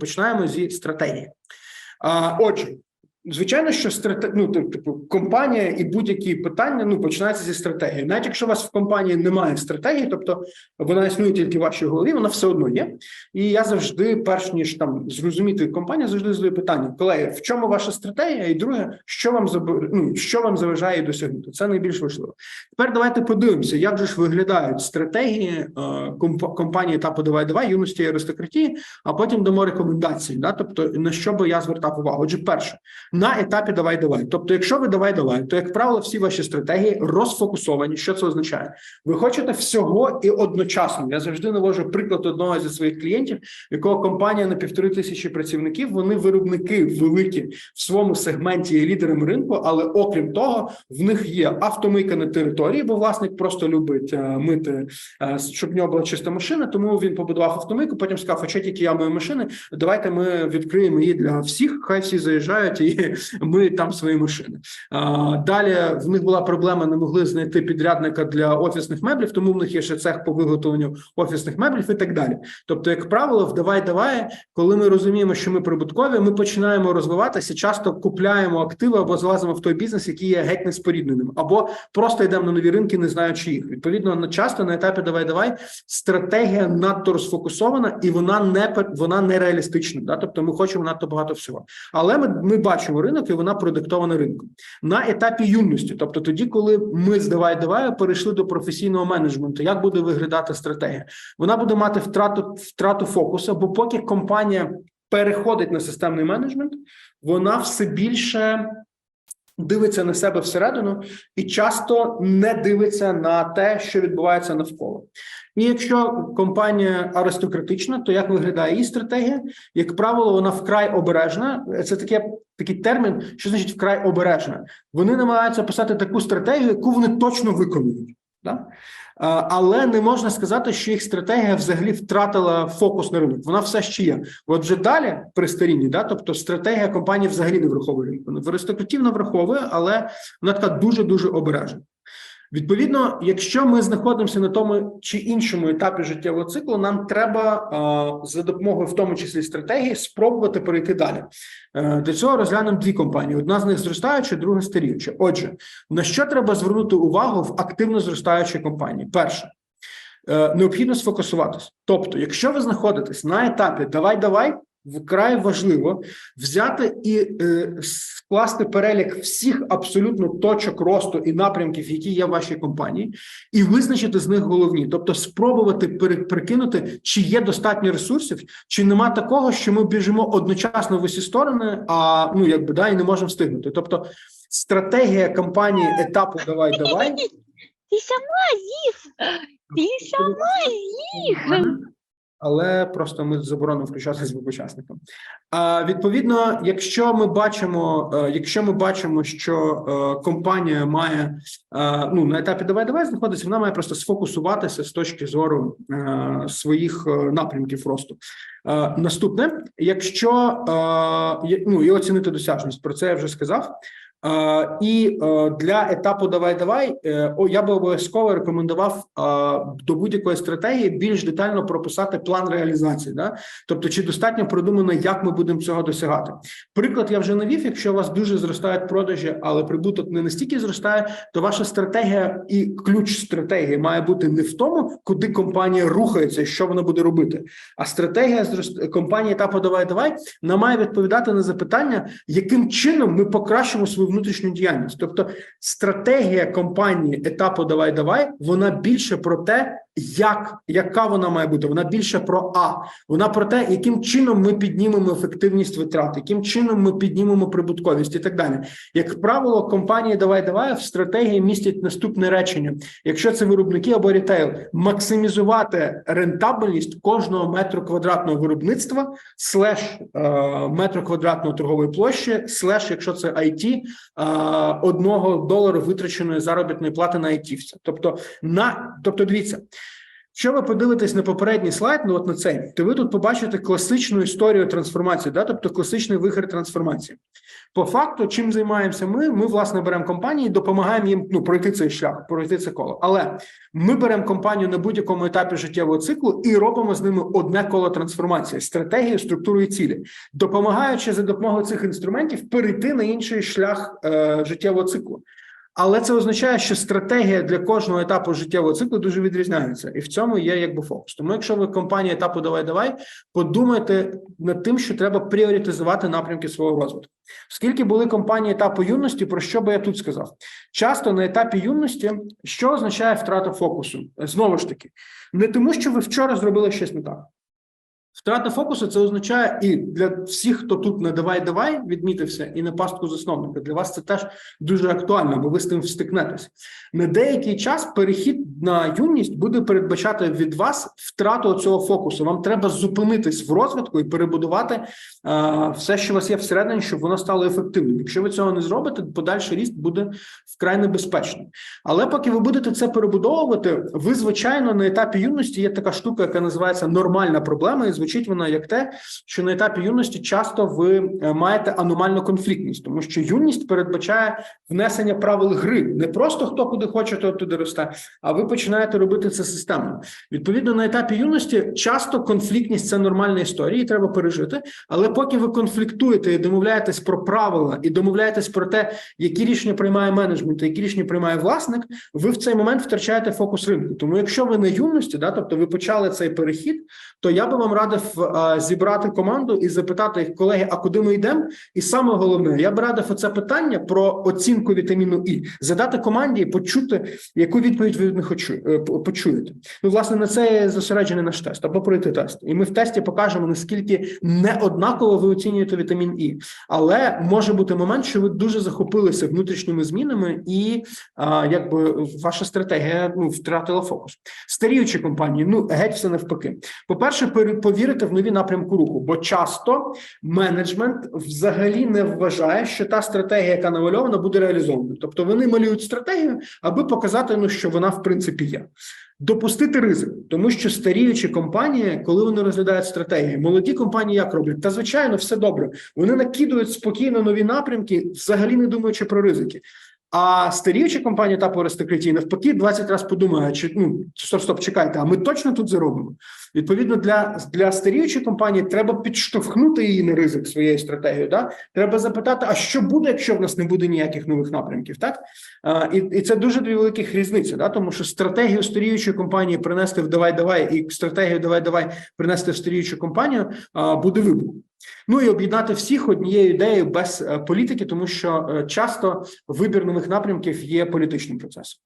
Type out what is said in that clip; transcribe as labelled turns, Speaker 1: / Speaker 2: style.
Speaker 1: Починаємо зі стратегії. Отже, звичайно, що страте... ну, типу, компанія і будь-які питання ну, починаються зі стратегії. Навіть якщо у вас в компанії немає стратегії, тобто вона існує тільки в вашій голові, вона все одно є. І я завжди, перш ніж там зрозуміти компанію, завжди задаю питання: колеги, в чому ваша стратегія? І друге, що вам заб... ну, що вам заважає досягнути? Це найбільш важливо. Тепер давайте подивимося, як же ж виглядають стратегії е, комп- компанії етапу давай давай юності і аристократії, а потім дамо рекомендації. Да? Тобто на що би я звертав увагу? Отже, перше на етапі давай давай. Тобто, якщо ви давай давай, то як правило, всі ваші стратегії розфокусовані. Що це означає? Ви хочете всього і одночасно. Я завжди навожу приклад одного зі своїх клієнтів, якого компанія на півтори тисячі працівників. Вони виробники великі в своєму сегменті є лідерами ринку, але окрім того, в них є автомийка на території, бо власник просто любить е, мити, е, щоб в нього була чиста машина. Тому він побудував автомийку. Потім сказав, а тільки я мою машини. Давайте ми відкриємо її для всіх. Хай всі заїжджають і миють там свої машини. Далі в них була проблема, не могли знайти підрядника для офісних меблів, тому в них є ще цех по виготовленню офісних меблів і так далі. Тобто, як правило, в давай коли ми розуміємо, що ми прибуткові, ми починаємо розвиватися, часто купляємо активи або залазимо в той бізнес, який є геть неспорідненим, або просто йдемо на нові ринки, не знаючи їх. Відповідно, на- часто на етапі давай давай стратегія надто розфокусована і вона не вона нереалістична. Да? Тобто, ми хочемо надто багато всього. Але ми, ми бачимо ринок, і вона продиктована ринком на етапі юності. Тобто, тоді, коли ми з давай давай перейшли до професійного менеджменту, як буде виглядати стратегія? Вона буде мати втрату втрату фокусу, бо поки компанія переходить на системний менеджмент, вона все більше. Дивиться на себе всередину і часто не дивиться на те, що відбувається навколо. І якщо компанія аристократична, то як виглядає її стратегія? Як правило, вона вкрай обережна. Це таке такий термін, що значить вкрай обережна. Вони намагаються писати таку стратегію, яку вони точно виконують. Да? А, Але не можна сказати, що їх стратегія взагалі втратила фокус на ринок. Вона все ще є. От вже далі при старінні, да, тобто стратегія компанії взагалі не враховує ринку. Вона аристократів враховує, але вона така дуже дуже обережна. Відповідно, якщо ми знаходимося на тому чи іншому етапі життєвого циклу, нам треба е, за допомогою, в тому числі стратегії, спробувати перейти далі. Е, Для цього розглянемо дві компанії: одна з них зростаюча, друга старіюча. Отже, на що треба звернути увагу в активно зростаючій компанії? Перше. е, Необхідно сфокусуватися. Тобто, якщо ви знаходитесь на етапі давай, давай, вкрай важливо взяти і е, скласти перелік всіх абсолютно точок росту і напрямків, які є в вашій компанії, і визначити з них головні, тобто спробувати прикинути, чи є достатньо ресурсів, чи нема такого, що ми біжимо одночасно в усі сторони, а ну якби да, і не можемо встигнути. Тобто, стратегія компанії етапу давай, давай.
Speaker 2: Ти сама з'їв. Ти сама з'їв.
Speaker 1: Але просто ми заборонимо включати звук учасникам. А відповідно, якщо ми бачимо, е, якщо ми бачимо, що е, компанія має е, ну на етапі давай давай знаходиться, вона має просто сфокусуватися з точки зору своїх напрямків росту. Наступне, якщо ну і оцінити досяжність, про це я вже сказав. Е, І е, для етапу давай давай е, я би обов'язково рекомендував до будь-якої стратегії більш детально прописати план реалізації. Да? Тобто, чи достатньо продумано, як ми будемо цього досягати. Приклад я вже навів. Якщо у вас дуже зростають продажі, але прибуток не настільки зростає, то ваша стратегія і ключ стратегії має бути не в тому, куди компанія рухається, і що вона буде робити. А стратегія компанії етапу давай давай вона має відповідати на запитання, яким чином ми покращимо свою внутрішню діяльність. Тобто, стратегія компанії етапу давай давай вона більше про те, як яка вона має бути. Вона більше про А. Вона про те, яким чином ми піднімемо ефективність витрат, яким чином ми піднімемо прибутковість і так далі. Як правило, компанії давай давай в стратегії містять наступне речення: якщо це виробники або рітейл, максимізувати рентабельність кожного метру квадратного виробництва, слеш е, метру квадратного торгової площі, слеш, якщо це IT, е, одного долару витраченої заробітної плати на айтівця. Тобто, на тобто, дивіться. Якщо ви подивитесь на попередній слайд, ну от на цей, то ви тут побачите класичну історію трансформації, да, тобто класичний вихід трансформації. По факту, чим займаємося ми? Ми власне беремо компанії, і допомагаємо їм ну пройти цей шлях, пройти це коло. Але ми беремо компанію на будь-якому етапі життєвого циклу і робимо з ними одне коло трансформації, стратегію, структуру і цілі, допомагаючи за допомогою цих інструментів перейти на інший шлях е, життєвого циклу. Але це означає, що стратегія для кожного етапу життєвого циклу дуже відрізняється, і в цьому є якби фокус. Тому, якщо ви компанія етапу давай давай, подумайте над тим, що треба пріоритизувати напрямки свого розвитку. Оскільки були компанії етапу юності, про що би я тут сказав? Часто на етапі юності що означає втрата фокусу? Знову ж таки, не тому, що ви вчора зробили щось не так. Втрата фокусу це означає і для всіх, хто тут на давай давай відмітився, і на пастку засновника. Для вас це теж дуже актуально, бо ви з тим встикнетесь. На деякий час перехід на юність буде передбачати від вас втрату цього фокусу. Вам треба зупинитись в розвитку і перебудувати е, все, що у вас є всередині, щоб воно стало ефективним. Якщо ви цього не зробите, подальший ріст буде вкрай небезпечним. Але поки ви будете це перебудовувати, ви звичайно на етапі юності є така штука, яка називається нормальна проблема, і звучить вона як те, що на етапі юності часто ви е, маєте аномальну конфліктність, тому що юність передбачає внесення правил гри. Не просто хто куди хоче, то туди росте, а ви починаєте робити це системно. Відповідно, на етапі юності часто конфліктність це нормальна історія, і треба пережити. Але поки ви конфліктуєте і домовляєтесь про правила, і домовляєтесь про те, які рішення приймає менеджмент, які рішення приймає власник, ви в цей момент втрачаєте фокус ринку. Тому, якщо ви на юності, да, тобто ви почали цей перехід, то я би вам радив а, зібрати команду і запитати їх, колеги, а куди ми йдемо? І саме головне, я б радив оце питання про оцінку вітаміну І задати команді і почути, яку відповідь ви від них очу- е, по- почуєте. Ну, власне, на це зосереджений наш тест або пройти тест. І ми в тесті покажемо, наскільки неоднаково ви оцінюєте вітамін І. Але може бути момент, що ви дуже захопилися внутрішніми змінами, і а, якби ваша стратегія ну, втратила фокус. Старіючі компанії, ну геть все навпаки. По-перше, пер- повірити в нові напрямку руху, бо часто менеджмент взагалі не вважає, що та стратегія, яка намальована, буде реалізована. Тобто вони малюють стратегію, аби показати, ну що вона в принципі є. Допустити ризик, тому що старіючі компанії, коли вони розглядають стратегії, молоді компанії як роблять? Та звичайно, все добре. Вони накидують спокійно нові напрямки, взагалі не думаючи про ризики. А старіючі компанії етапу аристократії навпаки 20 разів подумають, чи ну стоп, стоп, чекайте, а ми точно тут заробимо. Відповідно, для, для старіючої компанії треба підштовхнути її на ризик своєю стратегією. Да? Треба запитати, а що буде, якщо в нас не буде ніяких нових напрямків, так? А, і, і це дуже дві великих різниці, да? тому що стратегію старіючої компанії принести в давай давай і стратегію давай давай принести в старіючу компанію а, буде вибух. Ну і об'єднати всіх однією ідеєю без е, політики, тому що е, часто вибір нових напрямків є політичним процесом.